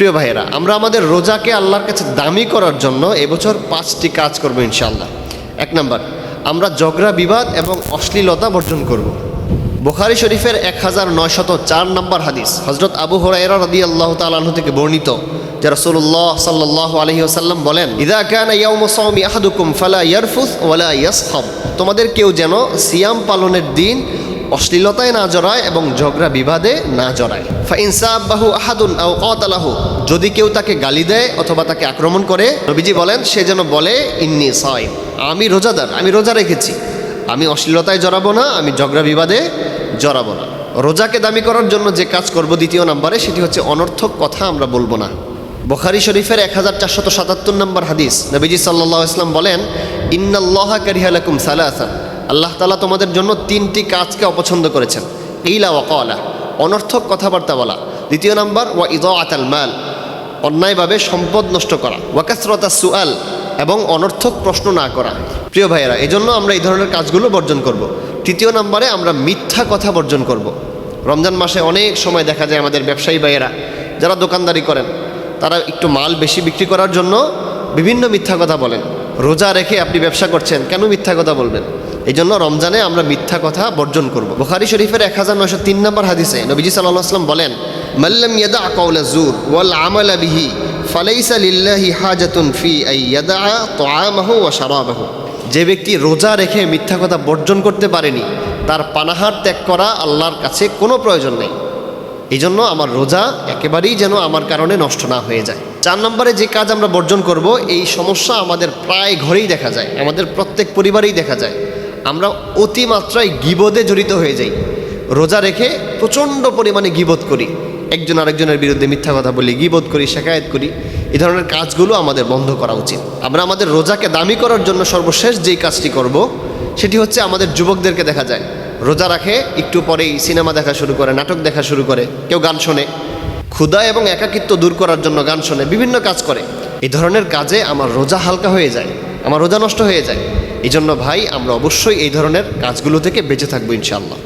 প্রিয় ভাইয়েরা, আমরা আমাদের রোজাকে আল্লাহর কাছে দামি করার জন্য এবছর পাঁচটি কাজ করব ইনশাআল্লাহ এক নম্বর, আমরা ঝগড়া বিবাদ এবং অশ্লীলতা বর্জন করব। বোখারি শরীফের এক হাজার নয়শত চার নম্বর হাদিস হজরত আবু হরাইরা রদি আল্লাহ তালাহ থেকে বর্ণিত, যে রসুল্লাহ সাল্লাহ আলহি আসাল্লাম বলেন, ইদা কান ইয়াউম সাওমি আহাদুকুম ফালা ইয়ারফুস ওয়ালা তোমাদের কেউ যেন সিয়াম পালনের দিন অশ্লীলতায় না জড়ায় এবং ঝগড়া বিবাদে না জড়ায়। ফাইনসাবাহু আহাদুন আও কতালাহু। যদি কেউ তাকে গালি দেয় অথবা তাকে আক্রমণ করে, নবীজি বলেন, সে যেন বলে, ইন্নি সাইম, আমি রোজাদার, আমি রোজা রেখেছি। আমি অশ্লীলতায় জড়াবো না, আমি ঝগড়া বিবাদে জড়াবো না। রোজাকে দামি করার জন্য যে কাজ করব দ্বিতীয় নম্বরে, সেটি হচ্ছে অনর্থক কথা আমরা বলব না। বখারি শরীফের এক হাজার চারশত সাতাত্তর নম্বর হাদিস, নবীজি সাল্লাহ ইসলাম বলেন, ইন্নাল্লাহ কারিহালাকুম সালাসান আল্লাহ তালা তোমাদের জন্য তিনটি কাজকে অপছন্দ করেছেন। ইলা ওয়াকলা অনর্থক কথাবার্তা বলা। দ্বিতীয় নাম্বার, ওয়া ইদ আতাল মাল, অন্যায়ভাবে সম্পদ নষ্ট করা। ওয়াকাসরতা সুয়াল এবং অনর্থক প্রশ্ন না করা। প্রিয় ভাইয়েরা, এজন্য আমরা এই ধরনের কাজগুলো বর্জন করব। তৃতীয় নম্বরে আমরা মিথ্যা কথা বর্জন করব। রমজান মাসে অনেক সময় দেখা যায় আমাদের ব্যবসায়ী ভাইয়েরা, যারা দোকানদারি করেন, তারা একটু মাল বেশি বিক্রি করার জন্য বিভিন্ন মিথ্যা কথা বলেন। রোজা রেখে আপনি ব্যবসা করছেন, কেন মিথ্যা কথা বলবেন? এই জন্য রমজানে আমরা মিথ্যা কথা বর্জন করব। বুখারি শরীফের এক হাজার নশো তিন নম্বর হাদিসে নবীজি সাল্লাহ আসলাম বলেন মাল্লাম ইয়াদা কাউলা জুর ওয়াল আমালা বিহি, ফালাইসা লিল্লাহি হাজাতুন ফি আই ইয়াদা তোয়ামাহু ও শারাবাহু। যে ব্যক্তি রোজা রেখে মিথ্যা কথা বর্জন করতে পারেনি, তার পানাহার ত্যাগ করা আল্লাহর কাছে কোনো প্রয়োজন নেই। এই জন্য আমার রোজা একেবারেই যেন আমার কারণে নষ্ট না হয়ে যায়। চার নম্বরে যে কাজ আমরা বর্জন করব, এই সমস্যা আমাদের প্রায় ঘরেই দেখা যায়, আমাদের প্রত্যেক পরিবারেই দেখা যায়। আমরা অতিমাত্রায় গিবোধে জড়িত হয়ে যাই। রোজা রেখে প্রচণ্ড পরিমাণে গিবোধ করি। একজন আরেকজনের বিরুদ্ধে মিথ্যা কথা বলি গিবোধ করি, শেখায়ত করি এই ধরনের কাজগুলো আমাদের বন্ধ করা উচিত। আমরা আমাদের রোজাকে দামি করার জন্য সর্বশেষ যেই কাজটি করব, সেটি হচ্ছে আমাদের যুবকদেরকে দেখা যায়। রোজা রাখে, একটু পরেই সিনেমা দেখা শুরু করে, নাটক দেখা শুরু করে, কেউ গান শোনে। ক্ষুধা এবং একাকিত্ব দূর করার জন্য গান শোনে, বিভিন্ন কাজ করে। এই ধরনের কাজে আমার রোজা হালকা হয়ে যায়। আমার রোজা নষ্ট হয়ে যায়। এই জন্য ভাই, আমরা অবশ্যই এই ধরনের কাজগুলো থেকে বেঁচে থাকব ইনশাআল্লাহ।